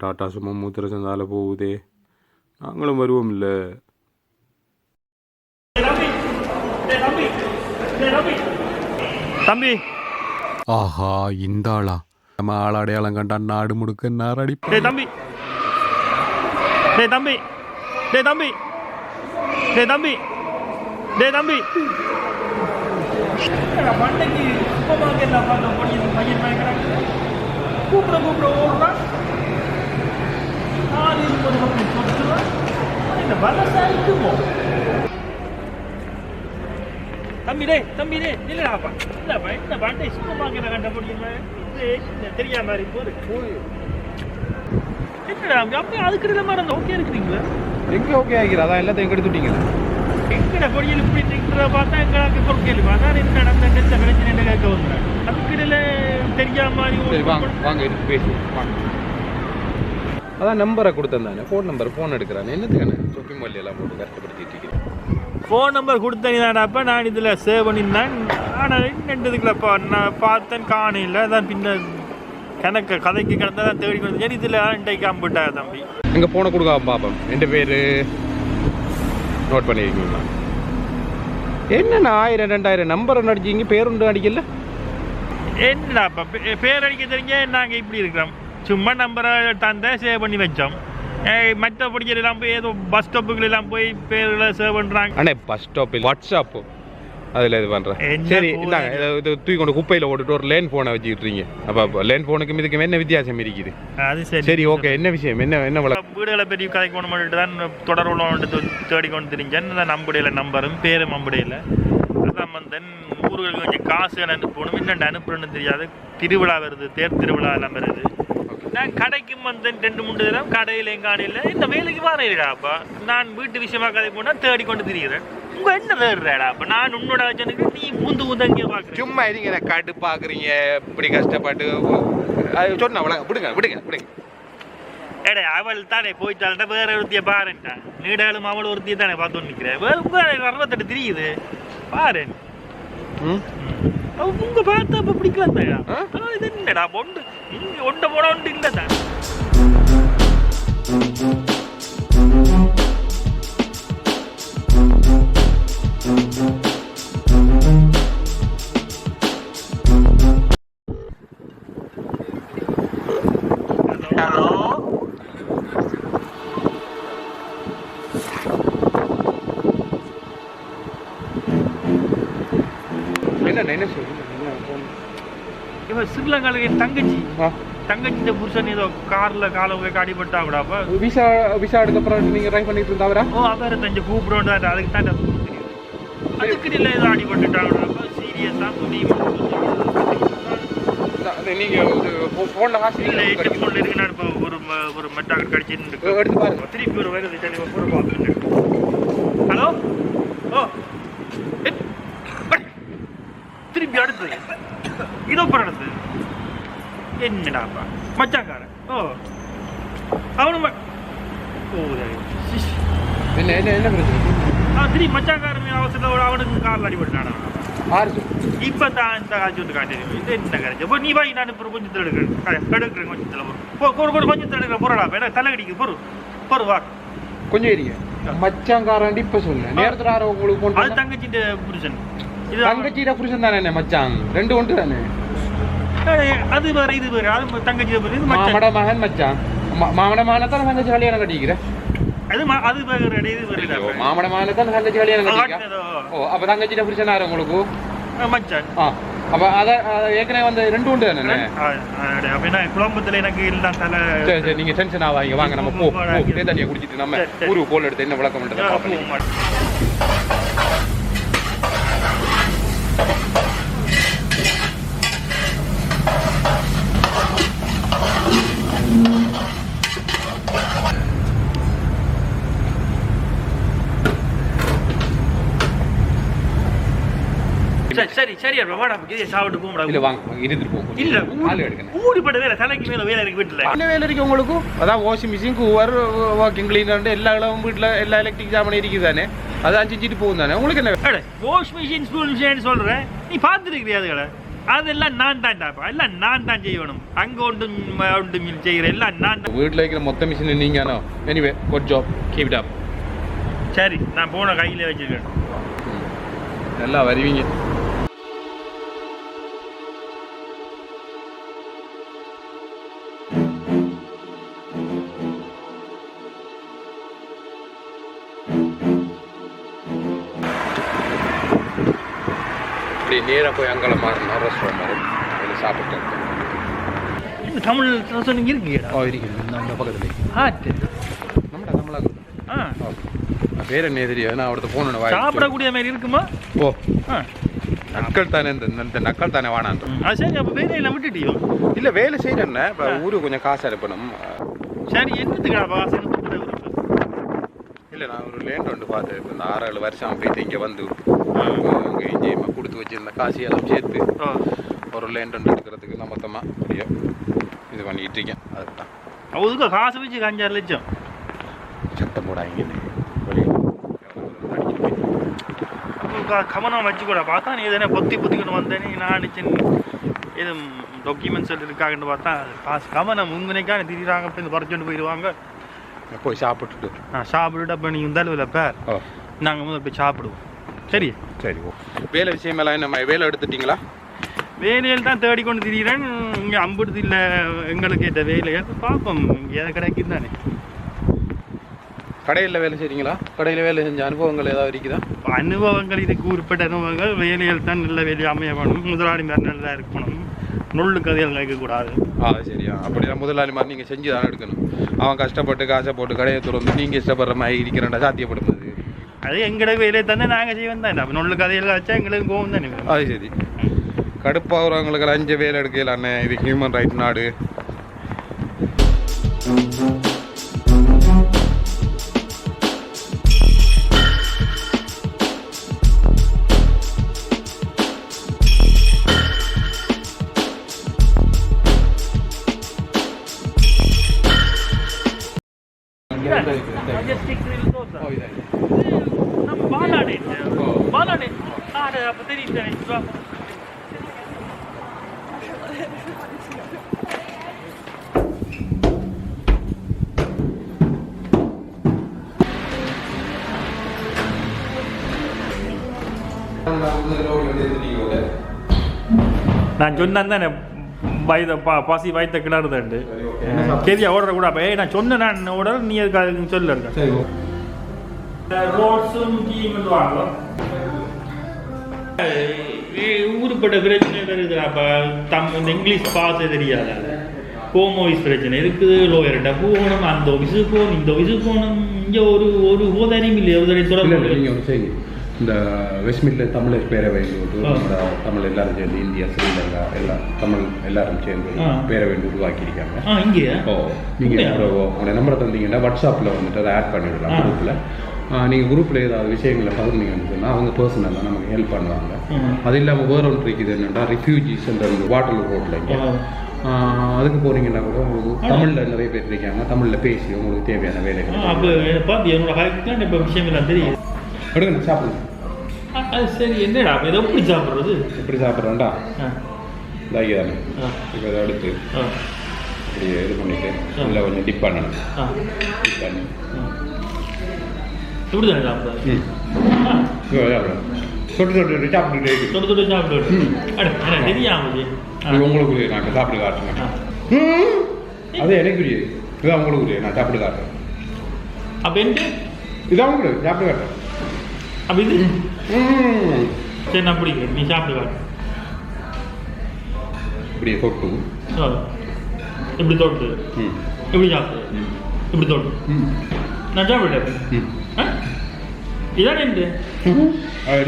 Tata சும்மா மூத்திர சந்தால போகுதே நாங்களும் வருவோம் இல்லை தம்பி ஆஹா இந்த ஆளா நம்ம ஆள் அடையாளம் கண்டா நாடு முடுக்க நாரடி டேய் தம்பி டேய் தம்பி டேய் தம்பி டேய் தம்பி டேய் தம்பி மண்டைக்கு சூப்பர் மார்க்கெட்ல பார்த்த பொடி பையன் பயங்கரம் கூப்பிட கூப்பிட ஓடுறான் தம்பி டேய் தம்பி டேய் இல்லடாப்பா இல்லப்பா இந்த சூப்பர் மார்க்கெட்ல கண்ட முடியுமா தெரியாம மாதிரி போது. என்னடா அப்படியே அதுக்கு மாதிரி ஓகே இருக்கிறீங்களா? எங்க ஓகே ஆகிற? அதான் எல்லாத்தையும் எடுத்துட்டீங்களா எங்கட பொடியில் இப்படி நிற்கிறத பார்த்தா எங்களுக்கு பொறுக்கேலி பார்த்தா என்ன நடந்த நெச்ச கழிச்சு நின்று கேட்க வந்தேன் அதுக்கிடையில தெரியாம மாதிரி வாங்க வாங்க இருக்கு பேசி வாங்க. அதான் நம்பரை கொடுத்தேன் ஃபோன் நம்பர் ஃபோன் எடுக்கிறானே. என்னத்துக்கான? ஷாப்பிங் மால் எல்லாம் போட்டு கஷ்டப்படுத்திட்டு இருக்கிறேன் ஃபோன் நம்பர் கொடுத்தீங்கன்னாப்பா நான் இதில் சேவ் பண்ணியிருந்தேன். ஆனால் என்னதுக்குலப்பா நான் பார்த்தேன் காணையில் அதான் பின்ன கணக்கு கதைக்கு கிடந்தா தான் தேடி கொண்டு சரி இதில் இன்றைக்கு அம்பிட்டா தம்பி? எங்க போனை கொடுக்க பாப்போம். ரெண்டு பேரு நோட் பண்ணிருக்கீங்களா? என்னண்ணா ஆயிரம் ரெண்டாயிரம்? நம்பர் ஒன்று அடிச்சிங்க பேருண்டு அடிக்கல? என்னடாப்பா பேர் அடிக்க தெரிஞ்ச நாங்கள் இப்படி இருக்கிறோம். சும்மா நம்பரை தந்த சேவ் பண்ணி வச்சோம். மற்ற படிக்கிறெல்லாம் போய் ஏதோ பஸ் ஸ்டாப்புகளெல்லாம் போய் பேர்களை சேவ் பண்ணுறாங்க அண்ணே பஸ் ஸ்டாப் வாட்ஸ்அப் அதில் இது பண்ணுறேன் சரி? இந்தாங்க இதை தூக்கி கொண்டு குப்பையில் போட்டுட்டு ஒரு லேன் ஃபோனை வச்சுக்கிட்டுறீங்க அப்போ லேன் ஃபோனுக்கும் இதுக்கும் என்ன வித்தியாசம் இருக்குது? அது சரி. சரி ஓகே என்ன விஷயம்? என்ன என்ன வீடுகளை பற்றி கதைக்கு ஒன்று பண்ணிட்டு தான் தொடர் உள்ளவன்ட்டு தேடி கொண்டு தெரிஞ்சேன் நம்புடையில நம்பரும் பேரும் நம்புடையில. அதான் வந்தேன் ஊர்களுக்கு கொஞ்சம் காசு அனுப்பணும் இன்னும் அனுப்புறேன்னு தெரியாது. திருவிழா வருது தேர் திருவிழா எல்லாம் வருது. நான் கடைக்கும் வந்தேன் ரெண்டு மூணு தடவை. கடையில் எங்காணியில் இந்த வேலைக்கு வரேடாப்பா நான் வீட்டு விஷயமா கதை போனால் தேடி கொண்டு திரிகிறேன் உங்க என்ன தேடுறாடா அப்ப? நான் உன்னோட வச்சனுக்கு நீ பூந்து ஊந்தங்கிய பார்க்குறேன் சும்மா இருங்க நான் காட்டு பார்க்குறீங்க இப்படி கஷ்டப்பட்டு சொன்ன அவ்வளோ விடுங்க விடுங்க விடுங்க. ஏடே அவள் தானே போயிட்டாள்டா வேற ஒருத்திய பாருன்ட்டா நீடாலும் அவள் ஒருத்திய தானே பார்த்து நிற்கிறேன். வேற உங்க அறுபத்தெட்டு தெரியுது? பாரு. உங்க பார்த்து அப்ப பிடிக்கல ஆ? இது என்னடா ஒண்டு ஒண்ட போட ஒன்று இல்லை தான் என்ன என்ன சொல்லுங்க இவன் ஸ்ரீலங்காலுக்கு என் தங்கச்சி. ஆ. தங்கச்சி புருஷன் ஏதோ கார்ல கால அடிபட்டா கூடாப்பா விசா விசா எடுத்தப்புறம் நீங்கள் ட்ரை பண்ணிட்டு இருந்தாவரா? ஓ அவரை தஞ்ச கூப்பிடுவோம் அதுக்கு தான் அதுக்கு இல்லை ஏதோ அடிபட்டுட்டாங்கடாப்பா சீரியஸா முடியும்? நீங்கள் ஃபோனில் காசு இல்ல எட்டு ஃபோன்ல இருக்கு நான் இப்போ ஒரு ஒரு மெட்டாக கடிச்சிட்டு எடுத்து பாருங்க திருப்பி ஒரு வருது தெளிவாக பூரா பார்த்துட்டு ஹலோ? ஓ. திருப்பி அடுத்தது. இதோ பிறந்தது என்னடாப்பா மச்சாங்காரன் ஓ. அவனு ம- ஓ. என்ன என்ன என்ன பிரச்சனை? ஆ திருப்பி மச்சாங்காரன் அவசரத்தோட அவனுக்கு காரில் அடிபட்டானா சொல்லு. இப்ப தான் இந்த காட்சி வந்து காட்டிடுவேன் இது என்ன கிடைச்சு இப்போ நீ வாங்கி நான் இப்போ கொஞ்சம் எடுக்கிறேன். எடுக்கிறேன் கொஞ்சத்தில் போ ஒரு கொஞ்சம் எடுக்கிற பொருளா ஏன்னா தலை கடிக்கு பொறு. பொறு வா. கொஞ்சம் இருங்க. மச்சாங்காரன் இப்ப சொன்னேன் நேரத்துல யாரோ உங்களுக்கு அது தங்கச்சிட்டு புருஷன். இது தங்கச்சியிட புருஷன் தானே மச்சான்? ரெண்டு ஒன்று தானே? அது வேற இது வேற. அது தங்கச்சி வேற இது மாமட மகன் மச்சான். மாமட மகனை தான் தங்கச்சி கல்யாணம் கட்டிக்கிறேன் அது அது வேற இது வேற மாமட மகனை தான் தங்கச்சி கல்யாணம் கட்டிக்கிறேன் ஓ அப்ப தங்கச்சியிட புருஷன் யாரு உங்களுக்கு? மச்சான். ஆ அப்ப அத ஏற்கனவே வந்து ரெண்டு உண்டு தானே? ஆ, ஆ, அப்படின்னா குழம்புல எனக்கு இல்லை தலை சரி சரி நீங்க டென்ஷன் ஆவாங்க வாங்க நம்ம போ தண்ணியை குடிச்சிட்டு நம்ம. ஊருக்கு கோல் எடுத்து என்ன விளக்கம் ஆ, சரி அப்ப வாடா இதே சாப்பிட்டு இல்ல வாங்க இருந்துட்டு ஆளு எடுக்கணும். வேலை தலைக்கு மேல வேலை இருக்கு வீட்டுல. என்ன வேலை இருக்கு உங்களுக்கு? அதான் washing machine hoover vacuum cleaner எல்லா இடம் வீட்டில் எல்லா எலக்ட்ரிக் சாமான் இருக்குது தானே? அதை போகும் தானே? உங்களுக்கு என்ன வாஷ் மிஷின் ஸ்கூல் மிஷின் சொல்றேன். நீ பார்த்துருக்கிறியா அதுகளை? அதெல்லாம் நான் தான்டாப்பா எல்லாம் நான் தான் செய்யணும். அங்க ஒன்றும் ஒன்றும் செய்கிற எல்லாம் நான் தான். வீட்டில் இருக்கிற மொத்த machine நீங்கண்ணோ anyway good job keep it up சரி நான் போன கையில வச்சிருக்கேன். நல்லா வருவீங்க. இப்படி நேராக போய் அங்கே மாறணும் ரெஸ்டாரண்ட் மாதிரி அதில் சாப்பிட்டு தமிழ் சொன்னீங்க இருக்கீடா ஓ இருக்குது நம்ம பக்கத்தில் ஆட்டு. நம்மட தமிழாக ஆ. பேர் என்ன தெரியாது நான் அவர்கிட்ட போகணும் சாப்பிடக்கூடிய மாதிரி இருக்குமா? ஓ ஆ. நக்கள் தானே இந்த இந்த நக்கள் தானே அது சரி அப்போ வேலையில விட்டுட்டியோ? இல்லை வேலை இப்போ ஆ. ஊருக்கு கொஞ்சம் காசு அனுப்பணும். சரி என்னத்துக்குடா பாசம் இல்லை நான் ஒரு லேண்ட் ஒன்று பார்த்தேன். இப்போ இந்த ஆறு ஏழு வருஷம் போயிட்டு இங்கே வந்து. ஆ. இங்கே வச்சிருந்த காசு எல்லாம் சேர்த்து ஒரு லேண்ட் ஒன்று எடுக்கிறதுக்கு நான் மொத்தமாக அப்படியோ இது பண்ணிக்கிட்டு இருக்கேன். அதுக்கு தான் அவதுக்கு காசு வச்சு அஞ்சாறு லட்சம். சட்டம் போடாங்க கவனம் வச்சுக்கூட பார்த்தா நீ எதனா பொத்தி பொத்திக்கிட்டு வந்தேனே நான் நினச்சேன். இது டாக்குமெண்ட்ஸ் இருக்காங்கன்னு பார்த்தா அது காசு கவனம் உங்கனைக்கான திரிகிறாங்க அப்படி பறிச்சுட்டு போயிடுவாங்க. போய் சாப்பிட்டுட்டு. நான் சாப்பிட்டுட்டு அப்போ நீ இருந்தாலும் இல்லை பேர். நாங்கள் முதல்ல போய் சாப்பிடுவோம். சரி. சரி ஓகே வேலை விஷயமெல்லாம் என்ன வேலை எடுத்துட்டீங்களா? வேலையில் தான் தேடிக்கொண்டு திரிகிறேன் இங்கே அம்புடுது இல்லை எங்களுக்கு இந்த வேலையை பார்ப்போம் இங்கே எதை கிடைக்கும் தானே. கடையில் வேலை செய்கிறீங்களா கடையில் வேலை செஞ்ச அனுபவங்கள் ஏதாவது இருக்குதா? அனுபவங்கள் இதுக்கு உட்பட்ட அனுபவங்கள். வேலையில் தான் நல்ல வேலையை அமைய வேணும். முதலாளி மாதிரி நல்லா இருக்கணும். நுள்ளு கதைகள் இருக்கக்கூடாது ஆ சரியா. அப்படிதான் முதலாளி மாதிரி நீங்கள் செஞ்சு தானே எடுக்கணும். அவன் கஷ்டப்பட்டு காசை போட்டு கடையை திறந்து நீங்கள் இஷ்டப்படுற மாதிரி இருக்கிறேன்டா சாத்தியப்படுது அது எங்களோட வேலையை தானே நாங்கள் செய்வோம் தானே? அப்போ நொல்லு கதைகள் வச்சா எங்களுக்கு கோவம் தானே அது சரி. கடுப்பாகிறவங்களுக்கு அஞ்சு வேலை எடுக்கல இது ஹியூமன் ரைட் நாடு. நான் சொன்னேன் தானே வயத பா பசி வயத்த கிளறுதுண்டு சரியா ஓடுற கூட அப்போ ஏய் நான் சொன்னேன் நான் ஓடுற? நீ அதுக்கு சொல்ல ஊருப்பட்ட பிரச்சனை வருது அப்போ தம் இந்த இங்கிலீஷ் பாச தெரியாத? ஹோம் ஆஃபீஸ் பிரச்சனை இருக்குது லோயர்கிட்ட போகணும் அந்த ஆஃபீஸுக்கு போகணும் இந்த ஆஃபீஸுக்கு போகணும். இங்கே ஒரு ஒரு ஹோதாரியும் இல்லை ஒரு தடவை தொடர்பு இந்த வெஸ்ட்மில்ல தமிழர் பேரவை ஒரு ஆ. நம்ம தமிழ் எல்லாரும் சேர்ந்து இந்தியா ஸ்ரீலங்கா எல்லாம் தமிழ் எல்லாரும் சேர்ந்து. பேரவை உருவாக்கியிருக்காங்க ஓ நீங்கள் அப்படியா? அப்புறம் உங்களோட நம்பரை தந்தீங்கன்னா வாட்ஸ்அப்பில் வந்துட்டு அதை ஆட் பண்ணிவிடலாம். குரூப்பில் நீங்கள் குரூப்பில் ஏதாவது விஷயங்களை பகிர்ந்தீங்கன்னு சொன்னால் அவங்க பர்சனலாக நமக்கு ஹெல்ப் பண்ணுவாங்க. அது இல்லாமல் வேற ஒன்று இருக்குது என்னென்னா ரிஃப்யூஜிஸ் என்ற வாட்டர் ரோட்டில் இங்கே. அதுக்கு போனீங்கன்னா கூட உங்களுக்கு தமிழில் நிறைய பேர் இருக்காங்க தமிழில் பேசி உங்களுக்கு தேவையான வேலைகள் அப்போ பார்த்து என்னோட இப்போ விஷயம் எல்லாம் தெரியும் எடுங்க சாப்பிடுங்க அது சரி என்னடா இதை எப்படி சாப்பிட்றது? எப்படி சாப்பிட்றேன்டா? ஆ. இதாகி தானே ஆ. இப்போ இதை எடுத்து ஆ. இப்படி இது பண்ணிட்டு இதில் கொஞ்சம் டிப் பண்ணணும். ஆ. டிப் பண்ணி. எப்படி தானே சாப்பிட்றது? ம். சாப்பிடுங்க. தொட்டு தொட்டு இருக்கு. தொட்டு தொட்டு சாப்பிட்டு எனக்கு தெரியாமல் உங்களுக்கு நான் சாப்பிட்டு காட்டுறேன். ம். அது எனக்குரியது இதுதான் உங்களுக்கு நான் சாப்பிட்டு காட்டுறேன். அப்போ என்ன இதான் உங்களுக்கு. சாப்பிட்டு காட்டுறேன். அப்போ இது. சரி நான் பிடிக்கிறேன். நீ சாப்பிட்டு காட்டு இப்படியே தொட்டு. இப்படி தொட்டு. இப்படி சாப்பிடு. ம். இப்படி தொட்டு. நான் சாப்பிட்டேன் இதானே? ஆ.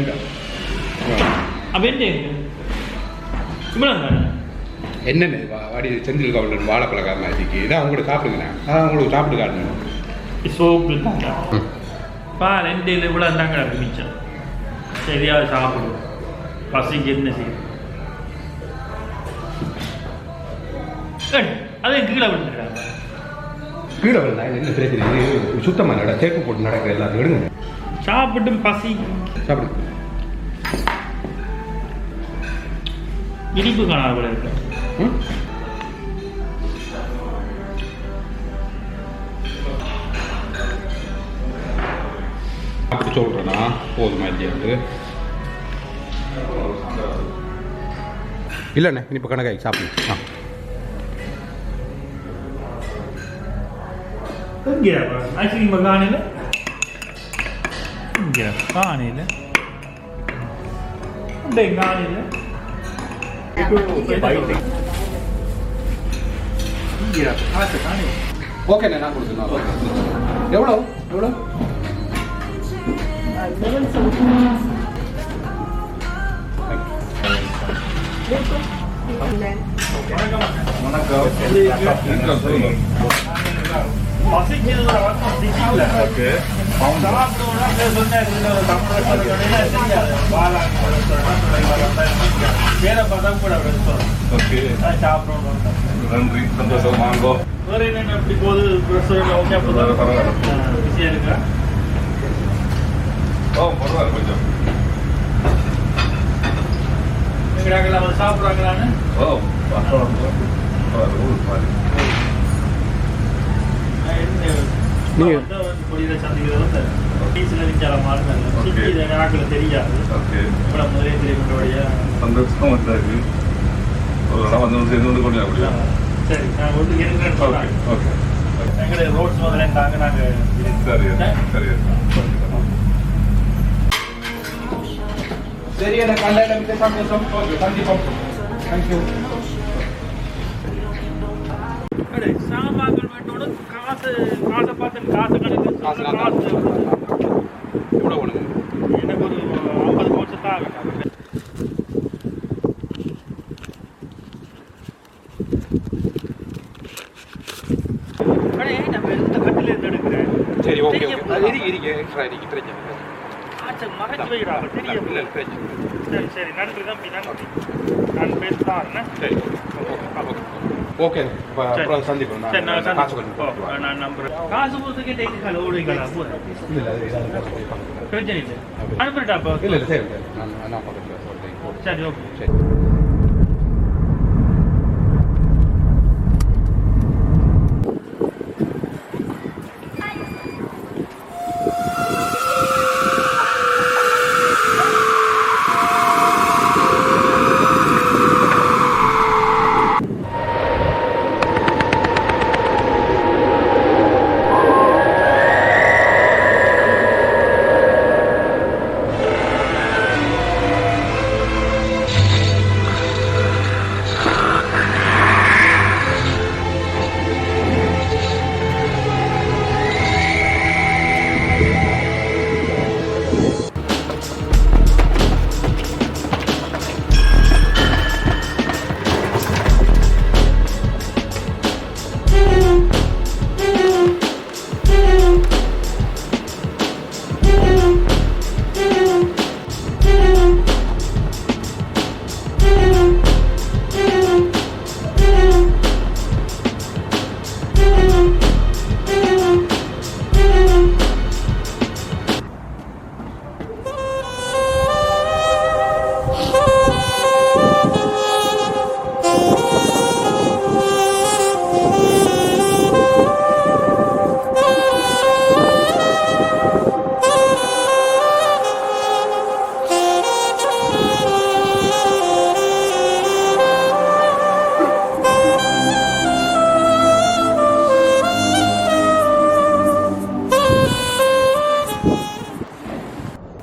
அப்போ என்ன இவ்வளோ தானே என்னென்ன வாடி செந்தில் கவுண்டர் வாழைப்பழக்காரன் அதுக்கு இதான் உங்களுக்கு சாப்பிடுங்கண்ணா அதான் உங்களுக்கு சாப்பிட்டு காட்டணும் சோப்பு தாங்க பா ரெண்டு இல்லை இவ்வளோ இருந்தாங்க மிச்சம். சரியாக சாப்பிடுவோம் பசிக்கு என்ன செய்யும்? அதே கீழே விட்டுருக்காங்க கீழே விழுந்தா என்ன பிரச்சனை? சுத்தமாக நட சேப்பு போட்டு நடக்கிற எல்லாத்தையும் எடுங்க. சாப்பிட்டு பசி. சாப்பிடுங்க இனிப்பு காணாத போல இருக்கு. சொல்கிறேன்னா போதுமா இல்லையாட்டு இல்லைண்ணே இனிப்பு கணக்காய் சாப்பிடுங்க ஆ இங்கே ஐஸ்கிரீம் காணில இங்கே காணில இந்த காணில இங்கே காசு காணி ஓகேண்ணே நான் கொடுத்துருந்தேன் எவ்வளோ எவ்வளோ வேற பதம் கூட ஓகே சாப்பிடணும் நன்றி. சந்தோஷம். வாங்கோ. வேற என்ன எப்படி போகுது? ஓகே பரவாயில்ல. பிஸியாக இருக்கா? ஓ பரவாயில்ல கொஞ்சம். சாப்பிட்றாங்களான்னு ஓ ஊர் பாரு நீங்க- பொடியில் சந்திக்கிறது பீஸில் விற்கலாமா Okay. இது நாக்கில் தெரியாது. ஓகே. இப்போ முதலே தெரியும்படியா சந்தோஷம் வந்தாரு ஒரு இடம் வந்து சேர்ந்து வந்து கொண்டு அப்படியா சரி நான் வந்து இருக்கிறேன்னு ஓகே ஓகே. எங்களுடைய ரோட்ஸ் முதல்ல தாங்க நாங்கள் சரி. சரி. சரி எனக்கு கல்யாணம் சந்தோஷம் ஓகே கண்டிப்பாக தேங்க்யூ சாமான்கள் காசு காசை பார்த்து காசு கணக்கு காசு காசு எவ்வளோ வேணுங்க எனக்கு ஒரு ஐம்பது கோச்சு தான் ஆகும் நம்ம இந்த கட்டில இருந்து எடுக்கிறேன் சரி ஓகே தெரிய ஓகே அது இருக்கு இருக்கு எக்ஸ்ட்ரா இருக்கு பிரச்சனை இல்லை. ஆச்சா மறைச்சு சரி சரி. நன்றி தம்பி நன்றி நான் பேசுதான் சரி. ஓகே ஓகே அப்புறம் சந்திப்போம். நான் காசு நான் நம்புறேன். காசு கொடுத்துக்கே டேக்கு கால ஓடுவீங்களா போதும் இல்லை இல்லை அது இதாக இருக்கும். பிரச்சனை இல்லை. அனுப்பிட்டா அப்போ? இல்லை இல்லை சரி சரி. நான் நான் பக்கத்தில் சொல்கிறேன் சரி ஓகே. சரி.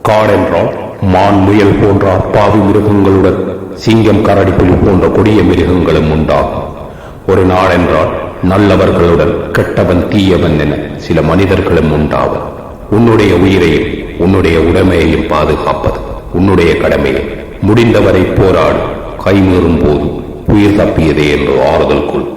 காடென்றால் மான் முயல் போன்ற அப்பாவி மிருகங்களுடன் சிங்கம் கரடி புலி போன்ற கொடிய மிருகங்களும் உண்டாகும். ஒரு நாளென்றால் நல்லவர்களுடன் கெட்டவன் தீயவன் என சில மனிதர்களும் உண்டாவர். உன்னுடைய உயிரையும் உன்னுடைய உடைமையையும் பாதுகாப்பது உன்னுடைய கடமையை. முடிந்தவரை போராடு கைமீறும் போது உயிர் தப்பியதே என்று ஆறுதல் கொள்